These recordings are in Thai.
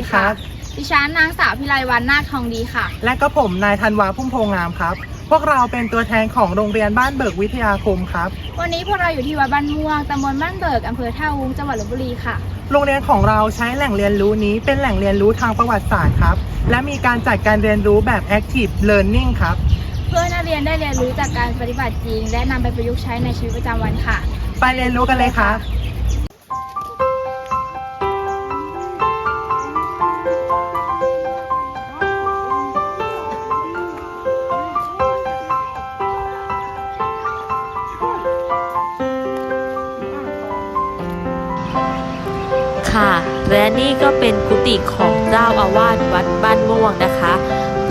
สวัสดีครับดิฉันนางสาวพิไลวันนาคทองดีค่ะ และก็ผมนายธันวาพุ่มโพงามครับ พวกเราเป็นตัวแทนของโรงเรียนบ้านเบิกวิทยาคมครับ วันนี้พวกเราอยู่ที่วัดบ้านม่วงตำบลบ้านเบิกอำเภอท่าวุ้งจังหวัดลบบุรีค่ะ โรงเรียนของเราใช้แหล่งเรียนรู้นี้เป็นแหล่งเรียนรู้ทางประวัติศาสตร์ครับ และมีการจัดการเรียนรู้แบบ active learning ครับ เพื่อให้นักเรียนได้เรียนรู้จากการปฏิบัติจริง และนำไปประยุกต์ใช้ในชีวิตประจำวันค่ะ ไปเรียนรู้กันเลยครับ ค่ะ และนี่ก็เป็นกุฏิของเจ้าอาวาสวัดบ้านม่วงนะคะ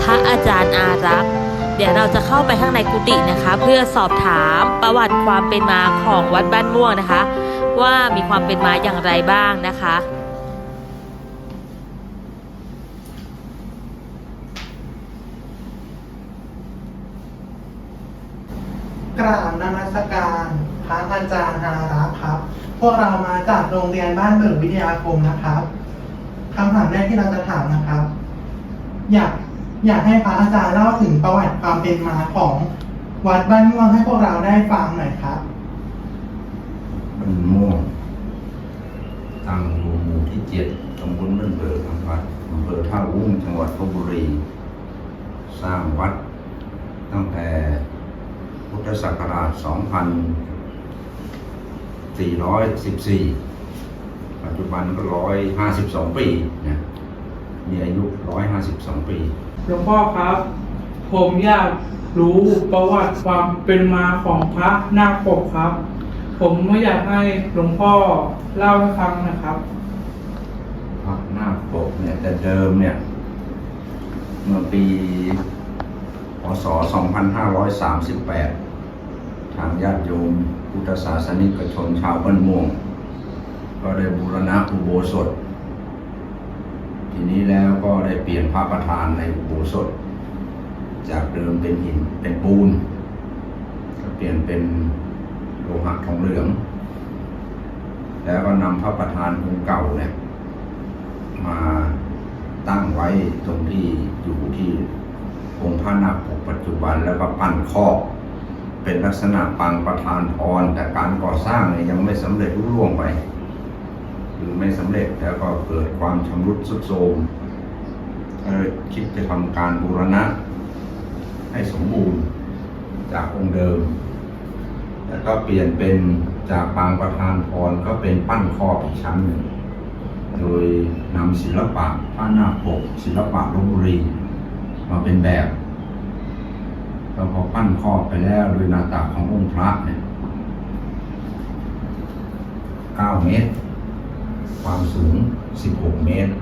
พระอาจารย์อารักษ์เดี๋ยวเราจะเข้าไปข้างในกุฏินะคะ เพื่อสอบถามประวัติความเป็นมาของวัดบ้านม่วงนะคะ ว่ามีความเป็นมาอย่างไรบ้างนะคะกราบนมัสการ ระอาจารย์อารักครับ พวกเรามาจากโรงเรียนบ้านเบิกวิทยาคมนะครับคำถามแรกที่เราจะถามนะครับ อยากอยากให้พระอาจารย์เล่าถึงประวัติความเป็นมาของวัดบ้านม่วงให้พวกเราได้ฟังหน่อยครับบ้านม่วงตั้งอยู่หมู่ที่เจ็ดตำบลบ้านเบิกอำเภออำเภอท่าวุ้งจังหวัดลบบุรี สร้างวัดตั้งแต่พุทธศักราช 2 2414 ปัจจุบันก็ 152 ปีนะมีอายุ 152 ปี หลวงพ่อครับ ผมอยากรู้ประวัติความเป็นมาของพระนาคปกครับ ผมไม่อยากให้หลวงพ่อเล่าให้ฟังนะครับ พระนาคปกเนี่ยแต่เดิมเนี่ย เมื่อปีพศ 2538 ทางญาติโยม พุทธศาสนิกชนชาวบ้านม่วง ก็ได้บูรณะอุโบสถ ทีนี้แล้วก็ได้เปลี่ยนพระประธานในอุโบสถ จากเดิมเป็นหินเป็นปูนก็เปลี่ยนเป็นโลหะทองเหลือง แล้วก็นำพระประธานองค์เก่าเนี่ยมาตั้งไว้ตรงที่อยู่ที่องค์พระนาคปกปัจจุบันแล้วก็ปั้นครอบ เป็นลักษณะปางประธานพรแต่การก่อสร้างเนี่ยยังไม่สำเร็จรุ่ร่วงไป คือไม่สำเร็จแล้วก็เกิดความชำรุดทรุดโทรมก็เลยคิดจะทำการบูรณะ ให้สมบูรณ์จากองค์เดิม แล้วก็เปลี่ยนเป็นจากปางประธานพรก็เป็นปั้นครอบอีกชั้นหนึ่งโดยนำศิลปะผ้าหน้าปกศิลปะลบบุรีมาเป็นแบบ แล้วพอปั้นคอบไปแล้วโดยหน้าตักขององค์พระเนี่ย9เมตร ความสูง 16 เมตร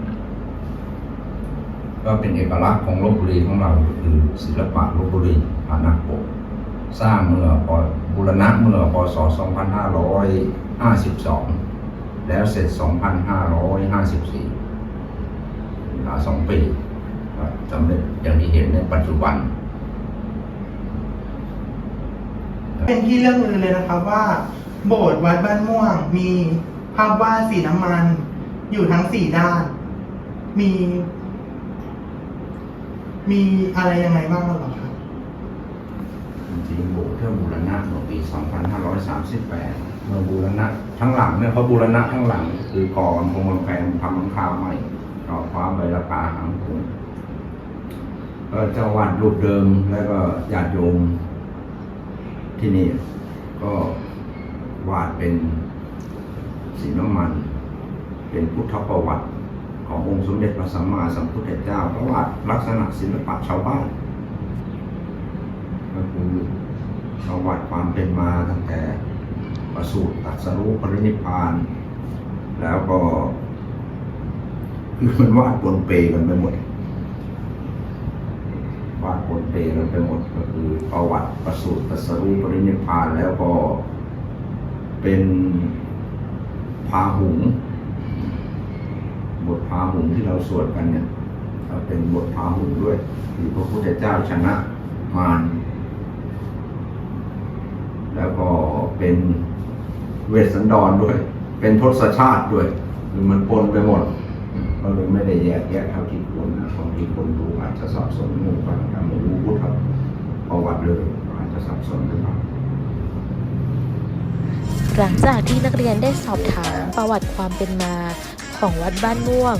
ก็เป็นเอกลักษณ์ของลบบุรีของเราคือศิลปะลบบุรีผาน้าปกสร้างเมื่อปบูรณะเมื่อพศ2552 แล้วเสร็จ 2,554เวลาสองปีก็สำเร็จอย่างที่เห็นในปัจจุบัน เป็นที่เรื่องลือเลยนะครับว่า โบสถ์วัดบ้านม่วง มีภาพวาดสีน้ำมัน อยู่ทั้งสี่ด้าน มี มีอะไรยังไงบ้างหรอครับจริงๆโบสถ์เพื่อบูรณะเมื่อปี 2538เมื่อบูรณะทั้งหลังเนี่ยเขาบูรณะทั้งหลัง คือก่อนพงมลแพงทำหลังคาใหม่ก่อฟ้ามใบละกาหางหงก็เจ้าวัดรูปเดิมแล้วก็ญาติโยม ที่นี่ก็วาดเป็นสีน้ำมัน เป็นพุทธประวัติ ขององค์สมเด็จพระสัมมาสัมพุทธเจ้าเพราะว่าลักษณะศิลปะชาวบ้านก็คือประวัติความเป็นมาตั้งแต่ประสูติตรัสรู้ปรินิพพาน แล้วก็คือมันวาดปนเปกันไปหมด วาดปนเปกันไปหมดก็คือประวัติประสูติตรัสรู้ปรินิพานแล้วก็เป็นพาหุง บทพาหุงที่เราสวดกันเนี่ยก็เป็นบทพาหุงด้วยคือพระพุทธเจ้าชนะมารแล้วก็เป็นเวสสันดรด้วย เป็นทศชาติด้วยคือมันปนไปหมด ก็เลยไม่ได้แยกแยะเท่าที่ควรนะบางทีคนดูอาจจะสับสนเรื่องความถ้าไม่รู้พุทธประวัติเลยอาจจะสับสนหรือเปล่าหลังจากที่นักเรียนได้สอบถามประวัติความเป็นมาของวัดบ้านม่วง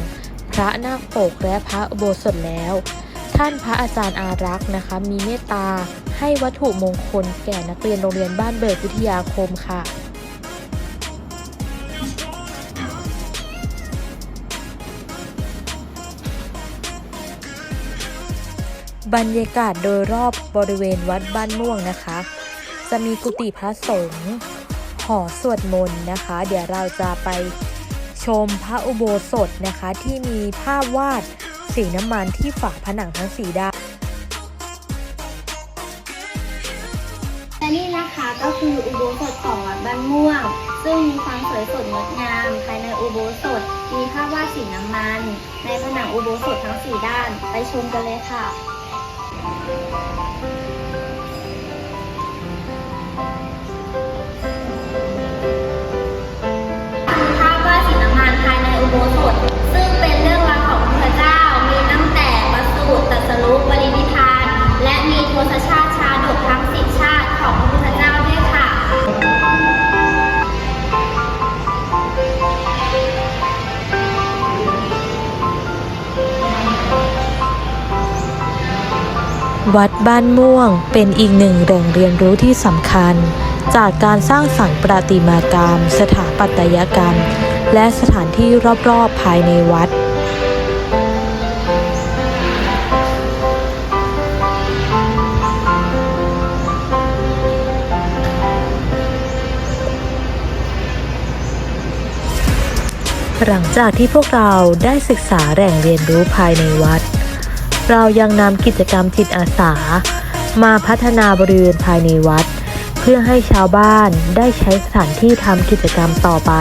พระนาคปกและพระอุโบสถแล้ว ท่านพระอาจารย์อารักษ์นะคะ มีเมตตาให้วัตถุมงคลแก่นักเรียนโรงเรียนบ้านเบิกวิทยาคมค่ะ บรรยากาศโดยรอบบริเวณวัดบ้านม่วงนะคะ จะมีกุฏิพระสงฆ์หอสวดมนต์นะคะ เดี๋ยวเราจะไปชมพระอุโบสถนะคะ ที่มีภาพวาดสีน้ำมันที่ฝาผนังทั้งสีด้านและนี่นะคะก็คืออุโบสถของวัดบ้านม่วง ซึ่งมีความสวยสดงดงาม ภายในอุโบสถมีภาพวาดสีน้ำมัน ในผนังอุโบสถทั้งสี่ด้าน ไปชมกันเลยค่ะ Música วัดบ้านม่วงเป็นอีกหนึ่งแหล่งเรียนรู้ที่สำคัญ จากการสร้างสรรค์ประติมากรรม สถาปัตยกรรม และสถานที่รอบๆภายในวัดหลังจากที่พวกเราได้ศึกษาแหล่งเรียนรู้ภายในวัด เรายังนำกิจกรรมจิตอาสา มาพัฒนาบริเวณภายในวัด เพื่อให้ชาวบ้านได้ใช้สถานที่ทำกิจกรรมต่อไป